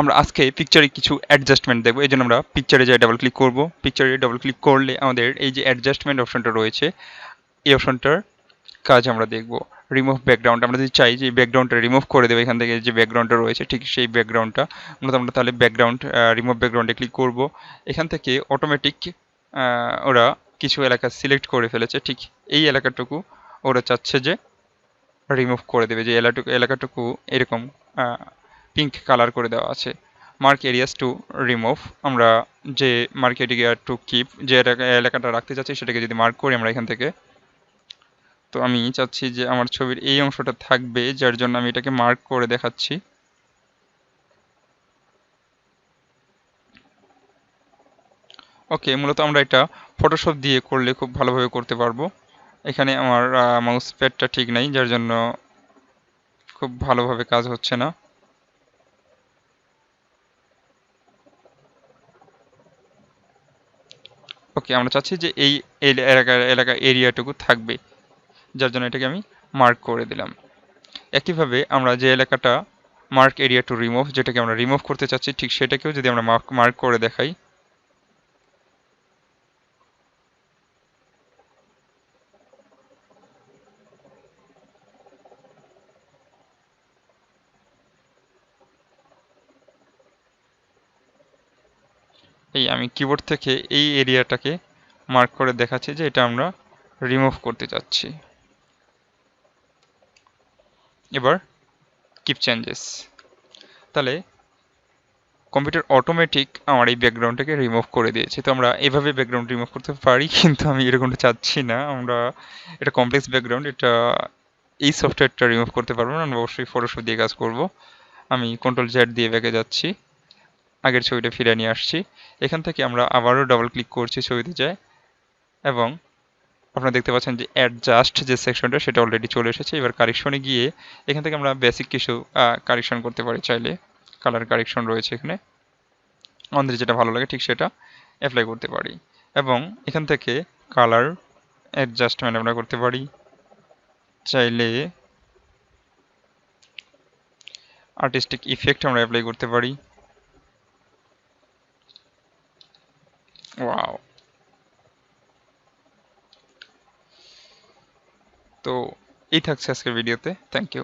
আমরা আজকে পিকচারে কিছু অ্যাডজাস্টমেন্ট দেখব। এই জন্য আমরা পিকচারে যাই ডাবল ক্লিক করব পিকচারে ডাবল ক্লিক করলে আমাদের এই যে অ্যাডজাস্টমেন্ট অপশনটা রয়েছে, এই অপশনটার কাজ আমরা দেখব। রিমুভ ব্যাকগ্রাউন্ড আমরা যদি চাই যে ব্যাকগ্রাউন্ডটা রিমুভ করে দেবো, এখান থেকে যে ব্যাকগ্রাউন্ডটা রয়েছে, ঠিক সেই ব্যাকগ্রাউন্ডটা মূলত আমরা তাহলে ব্যাকগ্রাউন্ড রিমুভ ব্যাকগ্রাউন্ডে ক্লিক করব। এখান থেকে অটোমেটিক ওরা কিছু এলাকা সিলেক্ট করে ফেলেছে, ঠিক এই এলাকাটুকু ওরা চাচ্ছে যে রিমুভ করে দেবে, যে এলাকাটুকু এরকম পিঙ্ক কালার করে দেওয়া আছে। মার্ক এরিয়াস টু রিমুভ আমরা যে মার্ক এরিয়া টু কিপ যে এলাকাটা রাখতে চাচ্ছি সেটাকে যদি মার্ক করি আমরা এখান থেকে। তো আমি চাচ্ছি যে আমার ছবির এই অংশটা থাকবে, যার জন্য আমি এটাকে মার্ক করে দেখাচ্ছি। ওকে মূলত আমরা এটা ফটোশপ দিয়ে করলে খুব ভালোভাবে করতে পারব। এখানে আমার মাউস প্যাডটা ঠিক নাই, যার জন্য খুব ভালোভাবে কাজ হচ্ছে না। ওকে, আমরা চাচ্ছি যে এই এলাকার এলাকা এরিয়াটুকু থাকবে, যার জন্য এটাকে আমি মার্ক করে দিলাম। একইভাবে আমরা যে এলাকাটা মার্ক এরিয়া টু রিমুভ যেটাকে আমরা রিমুভ করতে চাচ্ছি, ঠিক সেটাকেও যদি আমরা মার্ক করে দেখাই এই আমি কিবোর্ড থেকে এই এরিয়াটাকে মার্ক করে দেখাচ্ছি যে এটা আমরা রিমুভ করতে চাচ্ছি। এবার কিপ চেঞ্জেস তাহলে কম্পিউটার অটোমেটিক আমার এই ব্যাকগ্রাউন্ডটাকে রিমুভ করে দিয়েছে। তো আমরা এভাবে ব্যাকগ্রাউন্ড রিমুভ করতে পারি, কিন্তু আমি এরকমটা চাচ্ছি না। আমরা এটা কমপ্লেক্স ব্যাকগ্রাউন্ড এটা এই সফটওয়্যারটা রিমুভ করতে পারব না। আমরা অবশ্যই ফটোশপ দিয়ে কাজ করব। আমি কন্ট্রোল জেড দিয়ে ব্যাকে যাচ্ছি। আগের ছবিটা ফিরে নিয়ে আসছি। এখান থেকে আমরা আবারও ডাবল ক্লিক করছি ছবিতে যায় এবং আপনারা দেখতে পাচ্ছেন যে অ্যাডজাস্ট যে সেকশনটা সেটা অলরেডি চলে এসেছে। এবার কারেকশনে গিয়ে এখান থেকে আমরা বেসিক কিছু কারেকশন করতে পারি চাইলে। কালার কারেকশন রয়েছে এখানে। আমাদের যেটা ভালো লাগে ঠিক সেটা অ্যাপ্লাই করতে পারি। এবং এখান থেকে কালার অ্যাডজাস্টমেন্ট আমরা করতে পারি। চাইলে আর্টিস্টিক ইফেক্ট আমরা অ্যাপ্লাই করতে পারি। वाओ तो इत आज के वीडियो ते थैंक यू